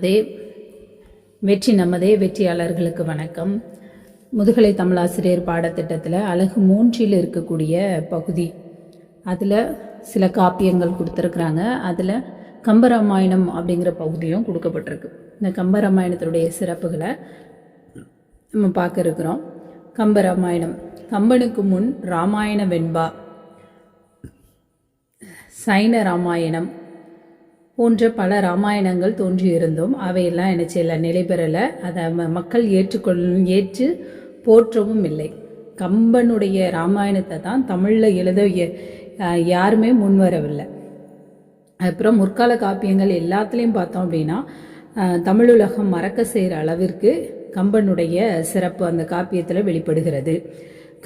அதே வெற்றி நமதே வெற்றியாளர்களுக்கு வணக்கம். முதுகலை தமிழாசிரியர் பாடத்திட்டத்தில் அழகு மூன்றில் இருக்கக்கூடிய பகுதி. அதில் சில காப்பியங்கள் கொடுத்துருக்குறாங்க. அதில் கம்பராமாயணம் அப்படிங்கிற பகுதியும் கொடுக்கப்பட்டிருக்கு. இந்த கம்பராமாயணத்தினுடைய சிறப்புகளை நம்ம பார்க்க இருக்கிறோம். கம்பராமாயணம். கம்பனுக்கு முன் ராமாயண வெண்பா. சைன ராமாயணம். போன்ற பல ராமாயணங்கள் தோன்றியிருந்தும் அவையெல்லாம் என்ன செய்யல நிலை பெறலை. அதை ம- மக்கள் ஏற்றுக்கொள் ஏற்று போற்றவும் இல்லை. கம்பனுடைய ராமாயணத்தை தான் தமிழில் எழுத யாருமே முன்வரவில்லை அப்புறம் முற்கால காப்பியங்கள் எல்லாத்துலேயும் பார்த்தோம் அப்படின்னா தமிழ் தமிழுலகம் மறக்க செய்கிற அளவிற்கு கம்பனுடைய சிறப்பு அந்த காப்பியத்தில் வெளிப்படுகிறது.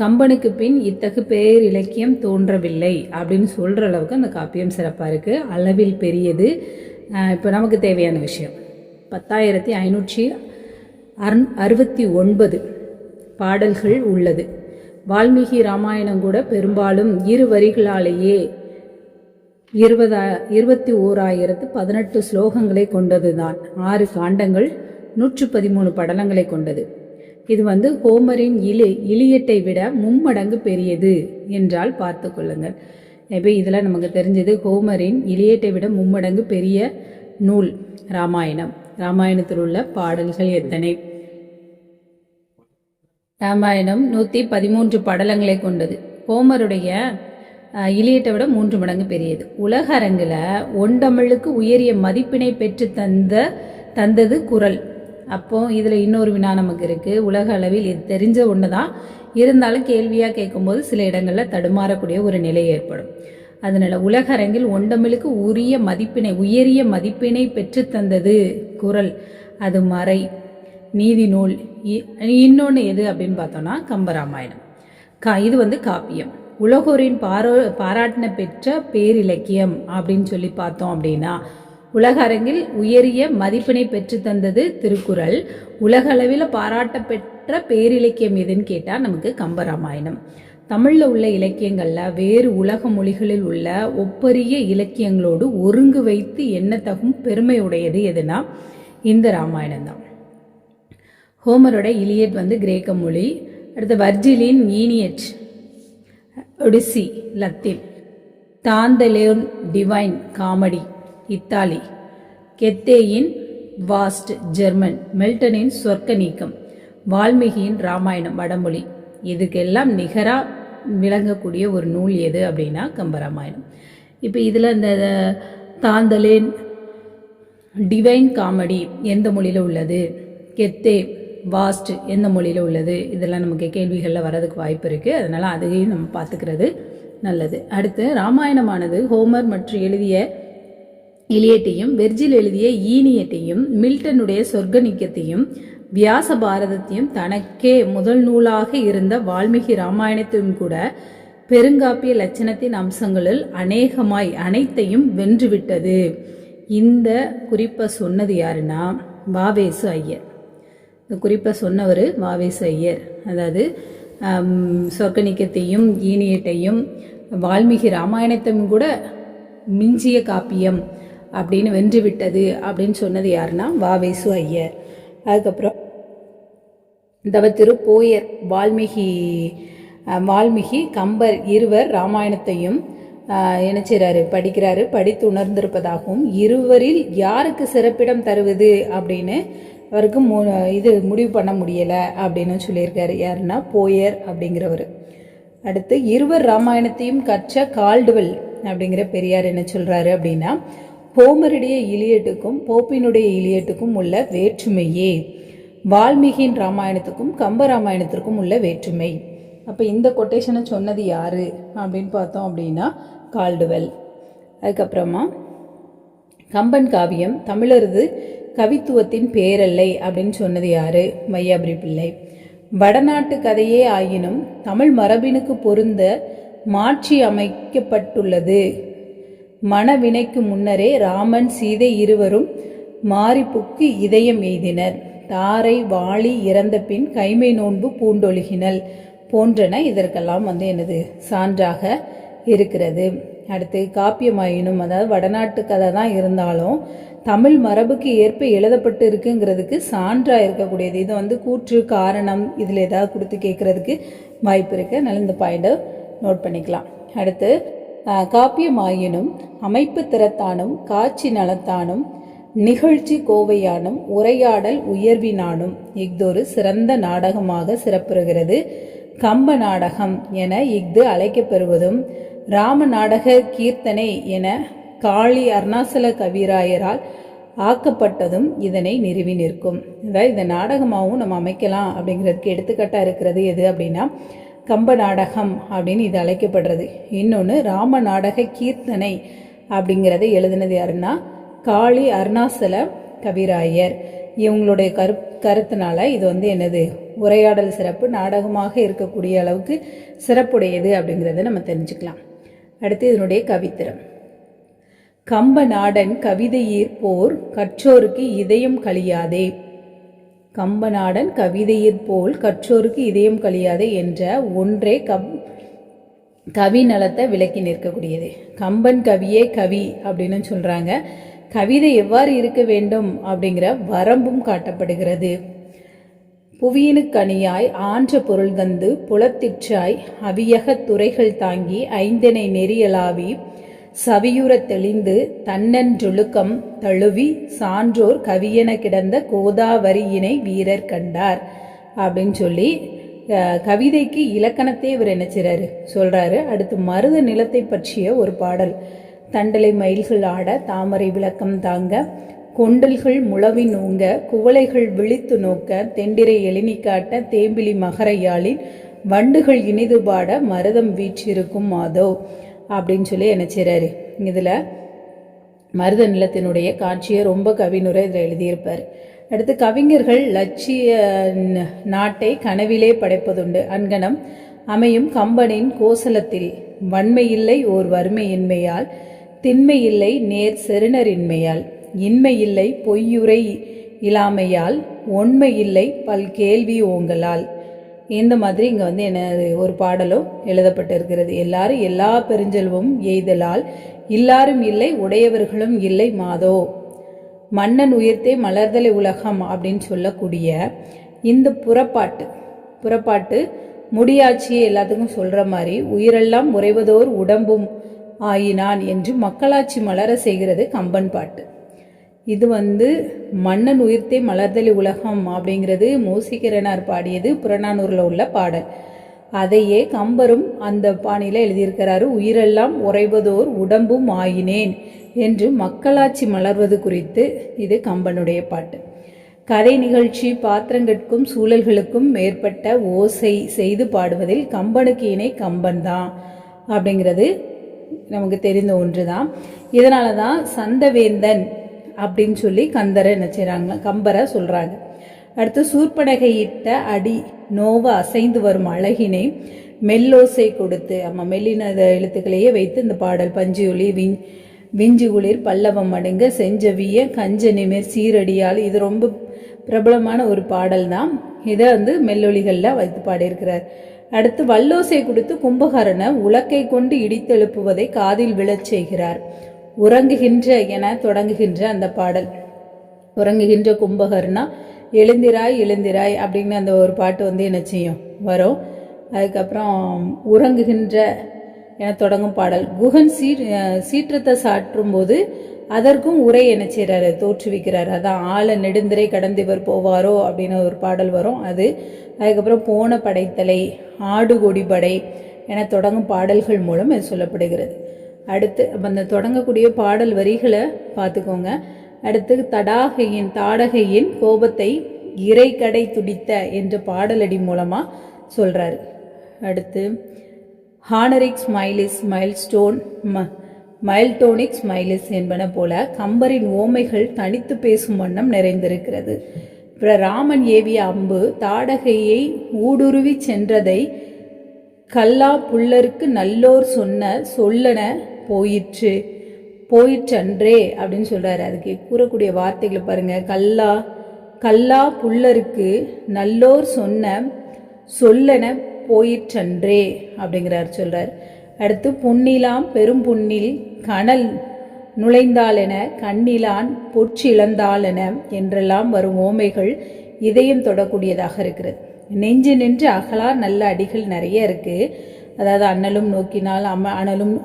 கம்பனுக்கு பின் இத்தகு பேர் இலக்கியம் தோன்றவில்லை அப்படின்னு சொல்கிற அளவுக்கு அந்த காப்பியம் சிறப்பாக இருக்குது அளவில் பெரியது. இப்போ நமக்கு தேவையான விஷயம். பத்தாயிரத்தி ஐநூற்றி அறுந் அறுபத்தி ஒன்பது பாடல்கள் உள்ளது. வால்மீகி ராமாயணம் கூட பெரும்பாலும் இரு வரிகளாலேயே இருபதா இருபத்தி ஓராயிரத்து பதினெட்டு ஸ்லோகங்களை கொண்டதுதான். ஆறு காண்டங்கள் நூற்று பதிமூணு படலங்களை கொண்டது. இது வந்து ஹோமரின் இலி இலியட்டை விட மும்மடங்கு பெரியது என்றால் பார்த்து கொள்ளுங்கள். இப்போ இதில் நமக்கு தெரிஞ்சது ஹோமரின் இலியட்டை விட மும்மடங்கு பெரிய நூல் ராமாயணம். ராமாயணத்தில் உள்ள பாடல்கள் எத்தனை? ராமாயணம் நூற்றி பதிமூன்று படலங்களை கொண்டது. ஹோமருடைய இலியட்டை விட மூன்று மடங்கு பெரியது. உலக அரங்கில் ஒண்டமிழுக்கு உயரிய மதிப்பினை பெற்று தந்த தந்தது குரல். அப்போ இதில் இன்னொரு வினா நமக்கு இருக்குது உலக அளவில் இது தெரிஞ்ச ஒன்று தான் இருந்தாலும் கேள்வியாக கேட்கும்போது சில இடங்களில் தடுமாறக்கூடிய ஒரு நிலை ஏற்படும். அதனால உலக அரங்கில் ஒண்டமிழுக்கு உரிய மதிப்பினை உயரிய மதிப்பினை பெற்று தந்தது குரல். அது மறை. நீதி நூல். இன்னொன்று எது அப்படின்னு பார்த்தோம்னா கம்பராமாயணம். கா இது வந்து காப்பியம். உலகோரின் பாரோ பாராட்டின பெற்ற பேரிலக்கியம் அப்படின்னு சொல்லி பார்த்தோம் அப்படின்னா உலக அரங்கில் உயரிய மதிப்பினை பெற்று தந்தது திருக்குறள். உலக அளவில் பாராட்ட பெற்ற பேரிலக்கியம் எதுன்னு கேட்டால் நமக்கு கம்பராமாயணம். தமிழில் உள்ள இலக்கியங்களில் வேறு உலக மொழிகளில் உள்ள ஒப்பரிய இலக்கியங்களோடு ஒருங்கு வைத்து எண்ணத்தகும் பெருமையுடையது எதுனா இந்த ராமாயணம் தான் ஹோமரோட இலியட் வந்து கிரேக்க மொழி அடுத்து வர்ஜிலின் ஈனியட் ஒடிசி லத்தீன் தாந்தலேன் டிவைன் காமெடி இத்தாலி. கெத்தேயின் வாஸ்ட் ஜெர்மன் மெல்டனின் சொர்க்க நீக்கம் வால்மீகியின் ராமாயணம் வடமொழி. இதுக்கெல்லாம் நிகராக விளங்கக்கூடிய ஒரு நூல் எது அப்படின்னா கம்பராமாயணம் இப்போ இதில் இந்த தாந்தலேன் டிவைன் காமெடி எந்த மொழியில் உள்ளது? கெத்தே வாஸ்ட் எந்த மொழியில் உள்ளது? இதெல்லாம் நமக்கு கேள்விகளில் வரதுக்கு வாய்ப்பு இருக்குது அதனால் அதையும் நம்ம பார்த்துக்கிறது நல்லது. அடுத்து ராமாயணமானது ஹோமர் மற்றும் எழுதிய இலியட்டையும் வெர்ஜில் எழுதிய ஈனியட்டையும் மில்டனுடைய சொர்க்கநிக்கத்தையும் வியாச பாரதத்தையும் தனக்கே முதல் நூலாக இருந்த வால்மீகி ராமாயணத்தையும் கூட பெருங்காப்பிய லட்சணத்தின் அம்சங்களில் அநேகமாய் அனைத்தையும் வென்றுவிட்டது. இந்த குறிப்பை சொன்னது யாருன்னா வாவேசு ஐயர். இந்த குறிப்பை சொன்னவர் வாவேசு ஐயர். அதாவது ஆம், சொர்க்கநிக்கத்தையும் ஈனியட்டையும் வால்மீகி ராமாயணத்தையும் கூட மிஞ்சிய காப்பியம். அப்படின்னு வென்று விட்டது அப்படின்னு சொன்னது யாருன்னா வாவேசு ஐயர். அதுக்கப்புறம் தவ போயர் வால்மீகி வால்மீகி கம்பர் இருவர் ராமாயணத்தையும் என்ன செய்கிறாரு படிக்கிறாரு. படித்து உணர்ந்திருப்பதாகவும் இருவரில் யாருக்கு சிறப்பிடம் தருவது அப்படின்னு அவருக்கு மு இது முடிவு பண்ண முடியலை அப்படின்னு சொல்லியிருக்காரு. யாருன்னா போயர் அப்படிங்கிறவர். அடுத்து இருவர் ராமாயணத்தையும் கற்ற கால்டுவெல் அப்படிங்கிற பெரியார் என்ன சொல்றாரு அப்படின்னா ஹோமருடைய இலியட்டுக்கும் போப்பினுடைய இலியட்டுக்கும் உள்ள வேற்றுமையே. வால்மீகியின் ராமாயணத்துக்கும் கம்ப ராமாயணத்திற்கும் உள்ள வேற்றுமை. அப்போ இந்த கொட்டேஷனை சொன்னது யாரு? அப்படின்னு பார்த்தோம் அப்படின்னா கால்டுவெல். அதுக்கப்புறமா கம்பன் காவியம் தமிழரது கவித்துவத்தின் பேரல்லை அப்படின்னு சொன்னது யாரு? மையாபுரி பிள்ளை. வடநாட்டு கதையே ஆயினும் தமிழ் மரபினுக்கு பொருந்த மாற்றி அமைக்கப்பட்டுள்ளது. மணவினைக்கு முன்னரே ராமன் சீதை இருவரும் மாரிப்புக்கு இதயம் எய்தினர். தாரை வாளி இறந்த பின் கைமை நோன்பு பூண்டொழுகினல் போன்றன இதற்கெல்லாம் வந்து எனது சான்றாக இருக்கிறது. அடுத்து காப்பியமாயினும் அதாவது வடநாட்டு கதை தான் இருந்தாலும் தமிழ் மரபுக்கு ஏற்ப எழுதப்பட்டு இருக்குங்கிறதுக்கு சான்றாக இருக்கக்கூடியது. இது வந்து கூற்று காரணம் இதில் ஏதாவது கொடுத்து கேட்குறதுக்கு வாய்ப்பு இருக்கு. நல்ல இந்த பாயிண்டை நோட் பண்ணிக்கலாம். அடுத்து காப்பியமாயினும் அமைப்பு திறத்தானும் காட்சி நலத்தானும் நிகழ்ச்சி கோவையானும் உரையாடல் உயர்வினானும். இஃதொரு சிறந்த நாடகமாக சிறப்புறுகிறது. கம்ப நாடகம் என இஃது அழைக்கப்பெறுவதும் ராம நாடக கீர்த்தனை என காளி அருணாசல கவிராயரால் ஆக்கப்பட்டதும் இதனை நிறுவி நிற்கும். அதாவது இந்த நாடகமாகவும் நம்ம அமைக்கலாம் அப்படிங்கிறதுக்கு எடுத்துக்காட்டாக இருக்கிறது எது அப்படின்னா கம்ப நாடகம் அப்படின்னு இது அழைக்கப்படுறது. இன்னொன்று ராம நாடக கீர்த்தனை அப்படிங்கிறத எழுதினது யாருன்னா காளி அருணாசல கவிராயர். இவங்களுடைய கரு கருத்தினால இது வந்து என்னது உரையாடல் சிறப்பு நாடகமாக இருக்கக்கூடிய அளவுக்கு சிறப்புடையது அப்படிங்கிறத நம்ம தெரிஞ்சுக்கலாம். அடுத்து இதனுடைய கவித்திரம் கம்ப நாடன் கவிதை போர் கற்றோருக்கு இதயம் கழியாதே. கம்பநாடன் கவிதையிற் போல் கற்றோருக்கு இதயம் கழியாதே என்ற ஒன்றே கவ் கவி நலத்தை விளக்கி நிற்கக்கூடியது. கம்பன் கவியே கவி அப்படின்னு சொல்றாங்க. கவிதை எவ்வாறு இருக்க வேண்டும் அப்படிங்கிற வரம்பும் காட்டப்படுகிறது. புவியினுக்கணியாய் ஆன்ற பொருள் தந்து புலத்திற்றாய் அவியகத் துறைகள் தாங்கி ஐந்தனை நெறியலாவி சவியுறத் தெளிந்து தன்னன்றொழுக்கம் தழுவி சான்றோர் கவியென கிடந்த கோதாவரியினை வீரர் கண்டார். அப்படின்னு சொல்லி கவிதைக்கு இலக்கணத்தை இவர் நினைச்சிறாரு சொல்றாரு. அடுத்து மருத நிலத்தை பற்றிய ஒரு பாடல். தண்டலை மயில்கள் ஆட தாமரை விளக்கம் தாங்க கொண்டல்கள் முளவி நோங்க குவளைகள் விழித்து நோக்க தெண்டிரை எழினி காட்ட தேம்பிலி மகரையாளின் வண்டுகள் இனிது பாட மருதம் வீற்றிருக்கும் மாதோ அப்படின்னு சொல்லி என்ன செய்றாரு? இதில் மருத நிலத்தினுடைய காட்சியை ரொம்ப கவினுரை இதில் எழுதியிருப்பார். அடுத்து கவிஞர்கள் லட்சிய நாட்டை கனவிலே படைப்பதுண்டு. அன்கணம் அமையும் கம்பனின் கோசலத்தில் வன்மையில்லை ஓர் வறுமையின்மையால் திண்மையில்லை நேர் செருணரின்மையால் இன்மையில்லை பொய்யுரை இலாமையால் ஒன்மையில்லை பல் கேள்வி ஓங்கலால். இந்த மாதிரி இங்கே வந்து என்ன ஒரு பாடலும் எழுதப்பட்டிருக்கிறது. எல்லாரும் எல்லா பெருஞ்செல்வம் எய்தலால் இல்லாரும் இல்லை உடையவர்களும் இல்லை மாதோ. மன்னன் உயிர்த்தே மலர்தலை உலகம் அப்படின்னு சொல்லக்கூடிய இந்த புறப்பாட்டு புறப்பாட்டு முடியாட்சியை எல்லாத்துக்கும் சொல்கிற மாதிரி உயிரெல்லாம் உறைவதோர் உடம்பும் ஆயினான் என்று மக்களாட்சி மலர செய்கிறது கம்பன் பாட்டு. இது வந்து மன்னன் உயிர்த்தே மலர்தலி உலகம் அப்படிங்கிறது மூசிக்கிறனார் பாடியது புறநானூரில் உள்ள பாடல். அதையே கம்பரும் அந்த பாணியில் எழுதியிருக்கிறாரு உயிரெல்லாம் உறைவதோர் உடம்பும் ஆயினேன் என்று மக்களாட்சி மலர்வது குறித்து இது கம்பனுடைய பாட்டு. கதை நிகழ்ச்சி பாத்திரங்கட்கும் சூழல்களுக்கும் மேற்பட்ட ஓசை செய்து பாடுவதில் கம்பனுக்கு இணை கம்பன் தான் அப்படிங்கிறது நமக்கு தெரிந்த ஒன்று தான் இதனால தான் சந்தவேந்தன் அப்படின்னு சொல்லி கந்தரை என்ன செய்கிறாங்க கம்பரை சொல்கிறாங்க அடுத்து சூர்படகையிட்ட அடி நோவ அசைந்து வரும் அழகினை மெல்லோசை கொடுத்து ஆமாம் மெல்லின எழுத்துக்களையே வைத்து இந்த பாடல் பஞ்சுயொலி விஞ் விஞ்சு குளிர் பல்லவம் அடங்க செஞ்சவிய கஞ்ச நிமிர் சீரடியால் இது ரொம்ப பிரபலமான ஒரு பாடல் தான். இதை வந்து மெல்லொலிகளில் வைத்து பாடியிருக்கிறார். அடுத்து வல்லோசை கொடுத்து கும்பகரனை உலக்கை கொண்டு இடித்தெழுப்புவதை காதில் விழச் செய்கிறார். உறங்குகின்ற என தொடங்குகின்ற அந்த பாடல். உறங்குகின்ற கும்பகர்னா எழுந்திராய் எழுந்திராய் அப்படின்னு அந்த ஒரு பாட்டு வந்து என்ன செய்யும்? வரும். அதுக்கப்புறம் உறங்குகின்ற என தொடங்கும் பாடல். குகன் சீ சீற்றத்தை சாற்றும் போது அதற்கும் உரை என்ன செய்கிறாரு தோற்றுவிக்கிறார். அதான் ஆழ நெடுந்திரை கடந்திவர் போவாரோ அப்படின்னு ஒரு பாடல் வரும் அது. அதுக்கப்புறம் போன படைத்தலை ஆடு கொடிபடை என தொடங்கும் பாடல்கள் மூலம் இது சொல்லப்படுகிறது. அடுத்து அந்த தொடங்கக்கூடிய பாடல் வரிகளை பார்த்துக்கோங்க. அடுத்து தடாகையின் தாடகையின் கோபத்தை இறை கடை துடித்த என்ற பாடலடி மூலமாக சொல்கிறாரு அடுத்து ஹானரிக் ஸ்மைலிஸ் மைல்ஸ்டோன் ம மைல்டோனிக் ஸ்மைலிஸ் என்பன போல கம்பரின் ஓமைகள் தனித்து பேசும் வண்ணம் நிறைந்திருக்கிறது. ராமன் ஏவிய அம்பு தாடகையை ஊடுருவி சென்றதை கல்லா புல்லருக்கு நல்லோர் சொன்ன சொல்லன போயிற்று. போயிற்றன்றே அப்படின்னு சொல்கிறாரு அதுக்கு கூறக்கூடிய வார்த்தைகளை பாருங்கள் கல்லா கல்லா புல்லருக்கு நல்லோர் சொன்ன சொல்லன போயிற்றன்றே அப்படிங்கிறார் சொல்கிறார் அடுத்து புன்னிலாம் பெரும் புன்னில் கனல் நுழைந்தாலென கண்ணிலான் பொற்றிழந்தாலென என்றெல்லாம் வரும் ஓமைகள் இதயம் தொடக்கூடியதாக இருக்கிறது. நெஞ்சு நின்று அகலார் நல்ல அடிகள் நிறைய இருக்குது அதாவது அண்ணலும் நோக்கினால் அம்ம அனலும்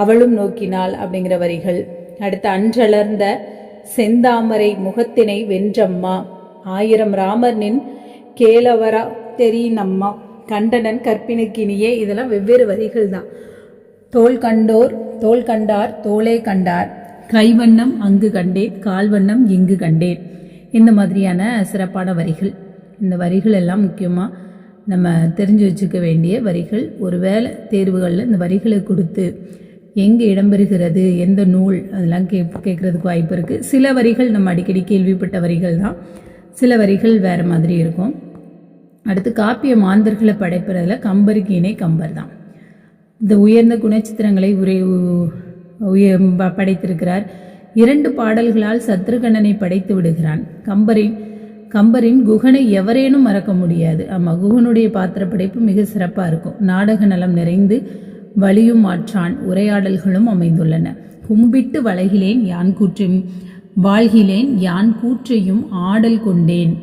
அவளும் நோக்கினாள் அப்படிங்கிற வரிகள். அடுத்து அன்றளர்ந்த செந்தாமரை முகத்தினை வென்றம்மா. ஆயிரம் ராமர் நின் கேளவரா தெரியினம்மா. கண்டனன் கற்பினுக்கினியே இதெல்லாம் வெவ்வேறு வரிகள் தான். தோல் கண்டோர் தோல் கண்டார் தோலே கண்டார். கைவண்ணம் அங்கு கண்டேன் கால்வண்ணம் இங்கு கண்டேன். இந்த மாதிரியான சிறப்பான வரிகள். இந்த வரிகள் எல்லாம் முக்கியமாக நம்ம தெரிஞ்சு வச்சுக்க வேண்டிய வரிகள். ஒருவேளை தேர்வுகளில் இந்த வரிகளை கொடுத்து எங்கே இடம்பெறுகிறது எந்த நூல் அதெல்லாம் கே கேட்குறதுக்கு வாய்ப்பு இருக்குது சில வரிகள் நம்ம அடிக்கடி கேள்விப்பட்ட வரிகள் தான். சில வரிகள் வேறு மாதிரி இருக்கும். அடுத்து காப்பிய மாந்தர்களை படைப்பதில் கம்பருக்கு இணை கம்பர் தான். இந்த உயர்ந்த குணச்சித்திரங்களை உரை உய படைத்திருக்கிறார். இரண்டு பாடல்களால் சத்ருகண்ணனை படைத்து விடுகிறான். கம்பரின் கம்பரின் குகனை எவரேனும் மறக்க முடியாது. ஆமாம் குகனுடைய பாத்திர படைப்பு மிக சிறப்பாக இருக்கும். நாடக நலம் நிறைந்து வலியும் மாற்றான் உரையாடல்களும் அமைந்துள்ளன. கும்பிட்டு வளைகிலேன் யான் கூற்றும் வாழ்கிலேன் யான் கூற்றையும் ஆடல் கொண்டேன்.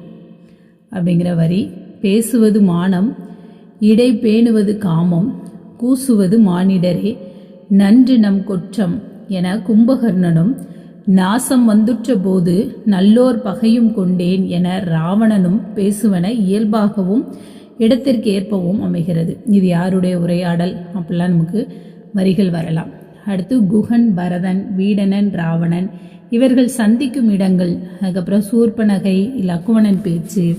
அப்படிங்கிற வரி பேசுவது மானம் இடை பேணுவது காமம் கூசுவது மானிடரே நன்று நம் குற்றம் என கும்பகர்ணனும் நாசம் வந்துற்ற போது நல்லோர் பகையும் கொண்டேன் என ராவணனும் பேசுவன இயல்பாகவும் இடத்திற்கு ஏற்பவும் அமைகிறது. இது யாருடைய உரையாடல்? அப்படிலாம் நமக்கு வரிகள் வரலாம். அடுத்து குகன் பரதன் வீடனன் ராவணன். இவர்கள் சந்திக்கும் இடங்கள் அதுக்கப்புறம் சூர்பனகை லக்குவணன் பேச்சு.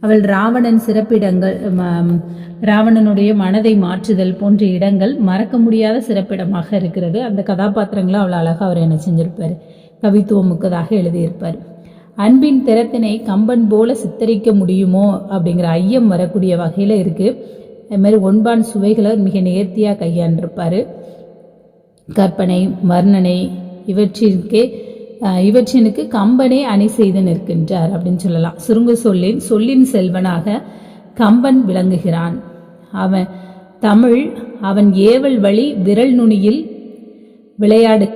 அவள் ராவணன் சிறப்பிடங்கள் ம- ராவணனுடைய மனதை மாற்றுதல் போன்ற இடங்கள் மறக்க முடியாத சிறப்பிடமாக இருக்கிறது. அந்த கதாபாத்திரங்களை அவ்வளோ அழகாக அவர் என்ன செஞ்சிருப்பார். கவித்துவம் மிக்கதாக எழுதியிருப்பார். அன்பின் திறத்தினை கம்பன் போல சித்தரிக்க முடியுமோ அப்படிங்கிற ஐயம் வரக்கூடிய வகையில் இருக்குது அதுமாதிரி ஒன்பான் சுவைகளை மிக நேர்த்தியாக கையாண்டிருப்பார். கற்பனை வர்ணனை இவற்றிற்கே இவற்றினுக்கு கம்பனே அணி செய்து நிற்கின்றார் அப்படின்னு சொல்லலாம். சுருங்க சொல்லின் சொல்லின் செல்வனாக கம்பன் விளங்குகிறான். அவன் தமிழ் அவன் ஏவல் வழி விரல் நுனியில் விளையாடு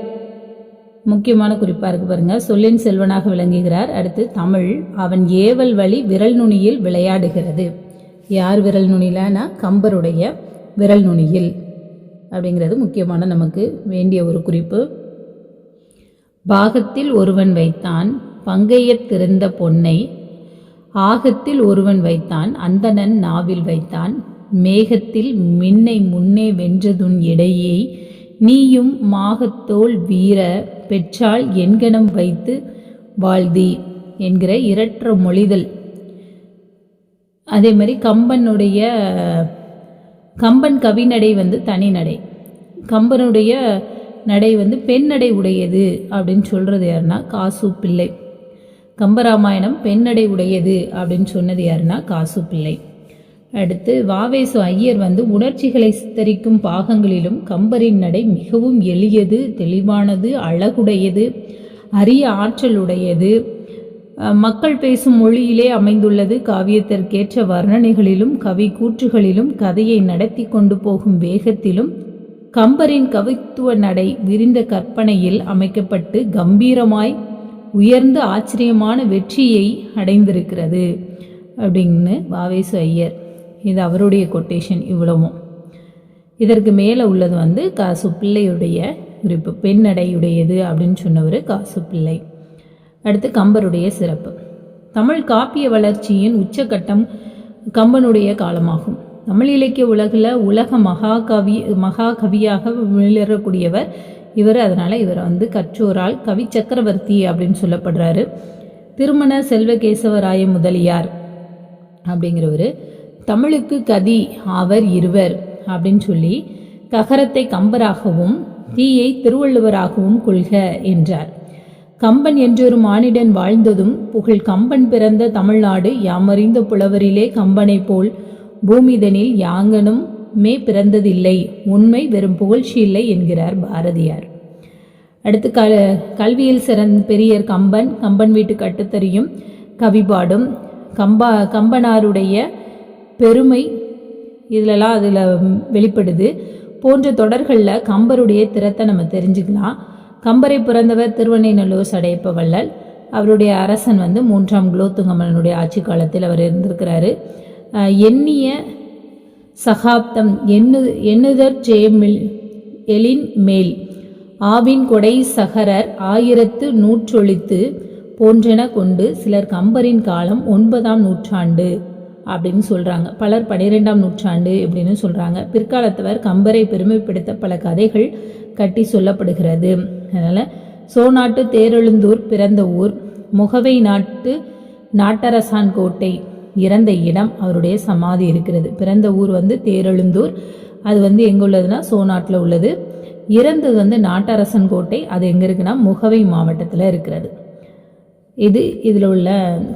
முக்கியமான குறிப்பாக இருக்கு பாருங்க. சொல்லின் செல்வனாக விளங்குகிறார். அடுத்து தமிழ். அவன் ஏவல் வழி விரல் நுனியில் விளையாடுகிறது. யார் விரல் நுனியிலனா கம்பருடைய விரல் நுனியில். அப்படிங்கிறது முக்கியமான நமக்கு வேண்டிய ஒரு குறிப்பு. பாகத்தில் ஒருவன் வைத்தான் பங்கையத் திறந்த பொன்னை. ஆகத்தில் ஒருவன் வைத்தான் அந்தணன் நாவில் வைத்தான். மேகத்தில் மின்னை முன்னே வென்றதுன் இடையே நீயும் மாகத்தோல் வீர பெற்றால் என்கணம் வைத்து வாழ்தி என்கிற இரற்ற மொழிதல். அதே மாதிரி கம்பனுடைய கம்பன் கவிநடை வந்து தனி நடை. கம்பனுடைய நடை வந்து பெண் நடை உடையது அப்படின்னு சொல்கிறது யாருன்னா காசு பிள்ளை. கம்பராமாயணம் பெண்ணடை உடையது அப்படின்னு சொன்னது யாருன்னா காசு பிள்ளை. அடுத்து வாவேசு ஐயர் வந்து உணர்ச்சிகளை சித்தரிக்கும் பாகங்களிலும் கம்பரின் நடை மிகவும் எளியது தெளிவானது அழகுடையது அரிய ஆற்றலுடையது. மக்கள் பேசும் மொழியிலே அமைந்துள்ளது. காவியத்திற்கேற்ற வர்ணனைகளிலும் கவி கூற்றுகளிலும் கதையை நடத்தி கொண்டு போகும் வேகத்திலும் கம்பரின் கவித்துவ நடை விரிந்த கற்பனையில் அமைக்கப்பட்டு கம்பீரமாய் உயர்ந்த ஆச்சரியமான வெற்றியை அடைந்திருக்கிறது. அப்படின்னு வாவேசு ஐயர். இது அவருடைய கொட்டேஷன் இவ்வளவும். இதற்கு மேலே உள்ளது வந்து காசு பிள்ளையுடைய குறிப்பு பெண்ணடையுடையது அப்படின்னு சொன்னவர் காசு பிள்ளை. அடுத்து கம்பருடைய சிறப்பு. தமிழ் காப்பிய வளர்ச்சியின் உச்சக்கட்டம் கம்பனுடைய காலமாகும். தமிழ் இலக்கிய உலகில் உலக மகாகவி மகாகவியாக விளரக்கூடியவர் இவர். அதனால் இவரை வந்து கற்றோரால் கவி சக்கரவர்த்தி அப்படின்னு சொல்லப்படுறாரு. திருமண செல்வகேசவராய முதலியார் அப்படிங்கிறவர். தமிழுக்கு கதி ஆவர் இருவர் அப்படின்னு சொல்லி ககரத்தை கம்பராகவும் தீயை திருவள்ளுவராகவும் கொள்க என்றார். கம்பன் என்றொரு மானிடன் வாழ்ந்ததும் புகழ் கம்பன் பிறந்த தமிழ்நாடு யாமறிந்த புலவரிலே கம்பனை போல் பூமிதனில் யாங்கனும் மே பிறந்ததில்லை உண்மை வெறும் புகழ்ச்சி இல்லை என்கிறார் பாரதியார். அடுத்து க கல்வியில் சிறந்த பெரியர் கம்பன் கம்பன் வீட்டு கட்டுத்தறியும் கவிபாடும் கம்பா கம்பனாருடைய பெருமை இதிலெல்லாம் அதில் வெளிப்படுது. போன்ற தொடர்களில் கம்பருடைய திறத்தை நம்ம தெரிஞ்சுக்கலாம். கம்பரை பிறந்தவர் திருவண்ணைநல்லூர் சடையப்ப வள்ளல். அவருடைய அரசன் வந்து மூன்றாம் குலோத்துங்கமலனுடைய ஆட்சி காலத்தில் அவர் இருந்திருக்கிறாரு. எண்ணிய சகாப்தம் எண்ணு எண்ணுதற் ஜெயமில் எழின் மேல். ஆவின் கொடை சகரர் ஆயிரத்து நூற்றொழித்து போன்றென கொண்டு சிலர் கம்பரின் காலம் ஒன்பதாம் நூற்றாண்டு. அப்படின்னு சொல்கிறாங்க பலர் பனிரெண்டாம் நூற்றாண்டு அப்படின்னு சொல்கிறாங்க பிற்காலத்தவர் கம்பரை பெருமைப்படுத்த பல கதைகள் கட்டி சொல்லப்படுகிறது. அதனால் சோநாட்டு தேரெழுந்தூர் பிறந்த ஊர் முகவை நாட்டு நாட்டரசான் கோட்டை இறந்த இடம் அவருடைய சமாதி இருக்கிறது. பிறந்த ஊர் வந்து தேரெழுந்தூர். அது வந்து எங்கே உள்ளதுன்னா சோநாட்டில் உள்ளது. இறந்தது வந்து நாட்டரசன் கோட்டை. அது எங்கே இருக்குன்னா முகவை மாவட்டத்தில் இருக்கிறது. இது இதில் உள்ள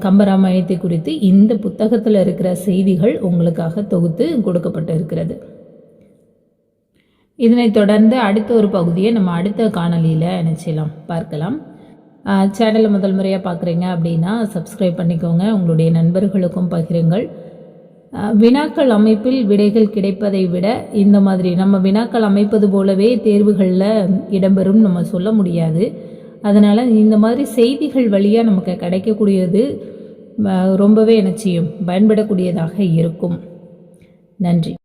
கம்பராமாயணத்தை குறித்து இந்த புத்தகத்தில் இருக்கிற செய்திகள் உங்களுக்காக தொகுத்து கொடுக்கப்பட்டு இருக்கிறது. இதனைத் தொடர்ந்து அடுத்த ஒரு பகுதியை நம்ம அடுத்த காணொலியில் நினைச்சலாம் பார்க்கலாம். சேனலை முதல் முறையாக பார்க்குறீங்க அப்படின்னா சப்ஸ்கிரைப் பண்ணிக்கோங்க. உங்களுடைய நண்பர்களுக்கும் பகிருங்கள். வினாக்கள் அமைப்பில் விடைகள் கிடைப்பதை விட இந்த மாதிரி நம்ம வினாக்கள் அமைப்பது போலவே தேர்வுகளில் இடம்பெறும் நம்ம சொல்ல முடியாது. அதனால் இந்த மாதிரி செய்திகள் வழியாக நமக்கு கிடைக்கக்கூடியது ரொம்பவே என்ன செய்யும். பயன்படக்கூடியதாக இருக்கும். நன்றி.